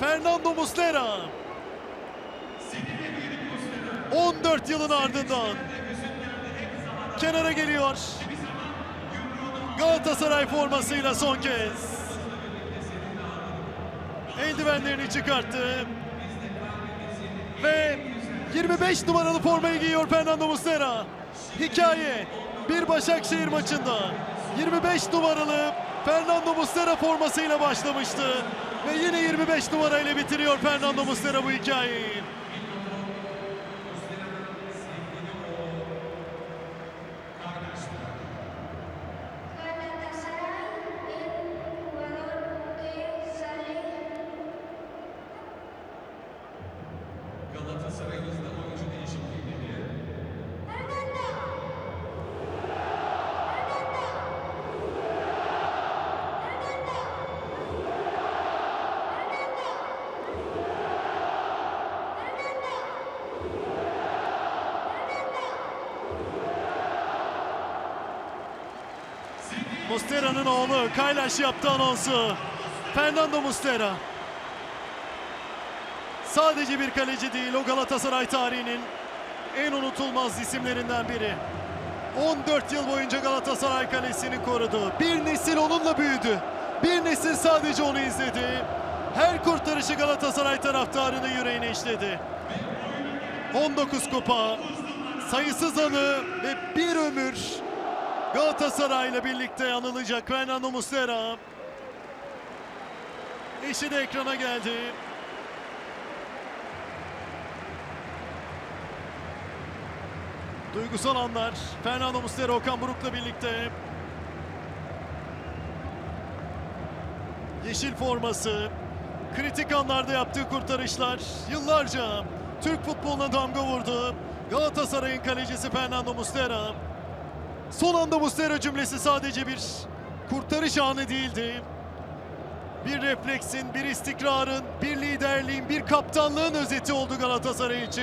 Fernando Muslera. 14 yılın ardından kenara geliyor. Galatasaray formasıyla son kez. Eldivenlerini çıkarttı. Ve 25 numaralı formayı giyiyor Fernando Muslera. Hikaye bir Başakşehir maçında 25 numaralı Fernando Muslera formasıyla başlamıştı. Ve yine 25 numarayla bitiriyor Fernando Muslera bu hikayeyi. Galatasaray'ımızda oyuncu değişikliğiyle Muslera'nın oğlu Kaylaş yaptı anonsu. Fernando Muslera. Sadece bir kaleci değil, o Galatasaray tarihinin en unutulmaz isimlerinden biri. 14 yıl boyunca Galatasaray kalesini korudu. Bir nesil onunla büyüdü. Bir nesil sadece onu izledi. Her kurtarışı Galatasaray taraftarının yüreğine işledi. 19 kupa, sayısız anı ve bir ömür Galatasaray'la birlikte anılacak Fernando Muslera. Eşi de ekrana geldi. Duygusal anlar. Fernando Muslera Okan Buruk'la birlikte. Yeşil forması. Kritik anlarda yaptığı kurtarışlar yıllarca Türk futboluna damga vurdu. Galatasaray'ın kalecisi Fernando Muslera. Son anda Muslera cümlesi sadece bir kurtarış anı değildi. Bir refleksin, bir istikrarın, bir liderliğin, bir kaptanlığın özeti oldu Galatasaray için.